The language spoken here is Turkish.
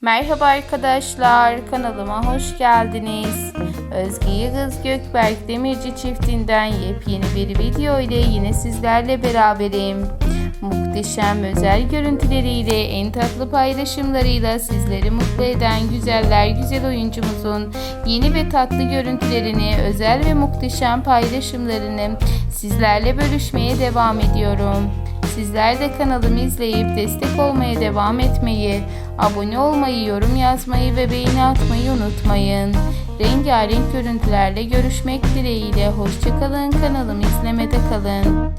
Merhaba arkadaşlar, kanalıma hoş geldiniz. Özge Yıldız Gökberk Demirci çiftinden yepyeni bir video ile yine sizlerle beraberim. Muhteşem özel görüntüleriyle, en tatlı paylaşımlarıyla sizleri mutlu eden güzeller güzel oyuncumuzun yeni ve tatlı görüntülerini, özel ve muhteşem paylaşımlarını sizlerle bölüşmeye devam ediyorum. Sizler de kanalımı izleyip destek olmaya devam etmeyi, abone olmayı, yorum yazmayı ve beğeni atmayı unutmayın. Rengarenk görüntülerle görüşmek dileğiyle hoşçakalın kanalımı izlemede kalın.